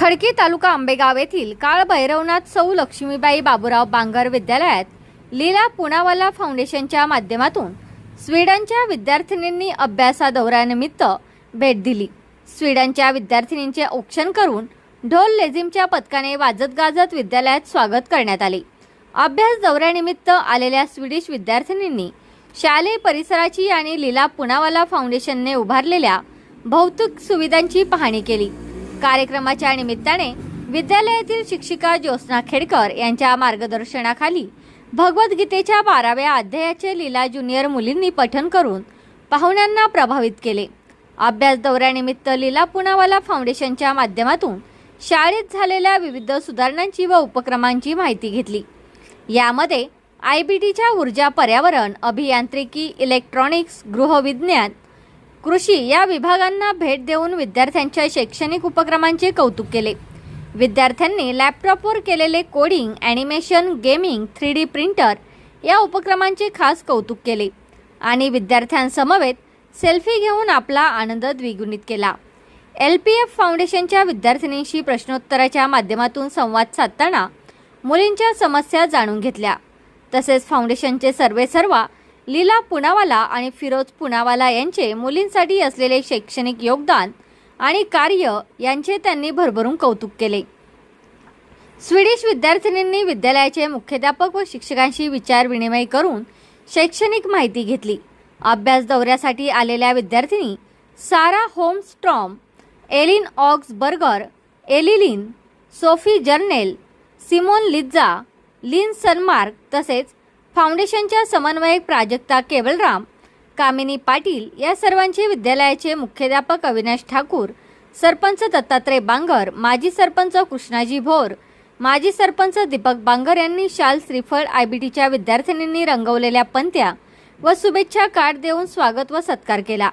खडकी तालुका आंबेगाव येथील काळ भैरवनाथ सौ लक्ष्मीबाई बाबूराव बांगर विद्यालयात लीला पुनावाला फाउंडेशनच्या माध्यमातून स्वीडनच्या विद्यार्थिनींनी अभ्यासा दौऱ्यानिमित्त भेट दिली. स्वीडनच्या विद्यार्थिनींचे औक्षण करून ढोल लेझिमच्या पथकाने वाजत गाजत विद्यालयात स्वागत करण्यात आले. अभ्यास दौऱ्यानिमित्त आलेल्या स्वीडिश विद्यार्थिनींनी शालेय परिसराची आणि लीला पुनावाला फाउंडेशनने उभारलेल्या भौतिक सुविधांची पाहणी केली. कार्यक्रमाच्या निमित्ताने विद्यालयातील शिक्षिका ज्योत्स्ना खेडकर यांच्या मार्गदर्शनाखाली भगवद्गीतेच्या बाराव्या अध्यायाचे लीला ज्युनियर मुलींनी पठन करून पाहुण्यांना प्रभावित केले. अभ्यास दौऱ्यानिमित्त लीला पुनावाला फाउंडेशनच्या माध्यमातून शाळेत झालेल्या विविध सुधारणांची व उपक्रमांची माहिती घेतली. यामध्ये आय बी टीच्या ऊर्जा पर्यावरण अभियांत्रिकी इलेक्ट्रॉनिक्स गृहविज्ञान कृषी या विभागांना भेट देऊन विद्यार्थ्यांच्या शैक्षणिक उपक्रमांचे कौतुक केले. विद्यार्थ्यांनी लॅपटॉपवर केलेले coding animation gaming three D printer या उपक्रमांचे खास कौतुक केले आणि विद्यार्थ्यांसमवेत सेल्फी घेऊन आपला आनंद द्विगुणित केला. एल पी एफ फाउंडेशनच्या विद्यार्थिनींशी प्रश्नोत्तराच्या माध्यमातून संवाद साधताना मुलींच्या समस्या जाणून घेतल्या. तसेच फाउंडेशनचे सर्वेसर्वा लीला पुनावाला आणि फिरोज पुनावाला यांचे मुलींसाठी असलेले शैक्षणिक योगदान आणि कार्य यांचे त्यांनी भरभरून कौतुक केले. स्वीडिश विद्यार्थिनींनी विद्यालयाचे मुख्याध्यापक व शिक्षकांशी विचारविनिमय करून शैक्षणिक माहिती घेतली. अभ्यास दौऱ्यासाठी आलेल्या विद्यार्थिनी Sara Holmstrom Elin Oxberger एलिलिन Sophie Jarnell Simone Liza Lin Sanmark तसेच फाउंडेशनच्या समन्वयक प्राजक्ता केवलराम कामिनी पाटील या सर्वांचे विद्यालयाचे मुख्याध्यापक अविनाश ठाकूर सरपंच दत्तात्रय बांगर माजी सरपंच कृष्णाजी भोर माजी सरपंच दीपक बांगर यांनी शाल श्रीफळ आयबीटीच्या विद्यार्थिनींनी रंगवलेल्या पंत्या व शुभेच्छा कार्ड देऊन स्वागत व सत्कार केला.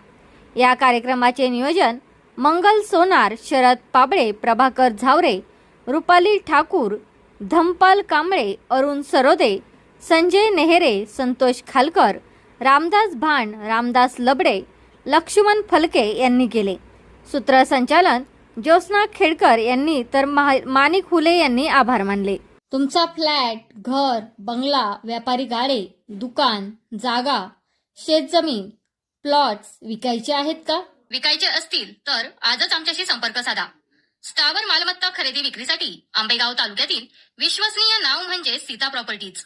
या कार्यक्रमाचे नियोजन मंगल सोनार शरद पाबळे प्रभाकर झावरे रुपाली ठाकूर धमपाल कांबळे अरुण सरोदे संजय नेहरे संतोष खालकर रामदास भाण रामदास लबडे लक्ष्मण फलके यांनी केले. सूत्रसंचालन ज्योत्स्ना खेडकर यांनी तर महा- माणिक हुले यांनी आभार मानले. तुमचा फ्लॅट घर बंगला व्यापारी गाडे दुकान जागा शेतजमीन प्लॉट्स विकायचे आहेत का? विकायचे असतील तर आजच आमच्याशी संपर्क साधा. स्थावर मालमत्ता खरेदी विक्रीसाठी आंबेगाव तालुक्यातील विश्वसनीय नाव म्हणजे सीता प्रॉपर्टीज.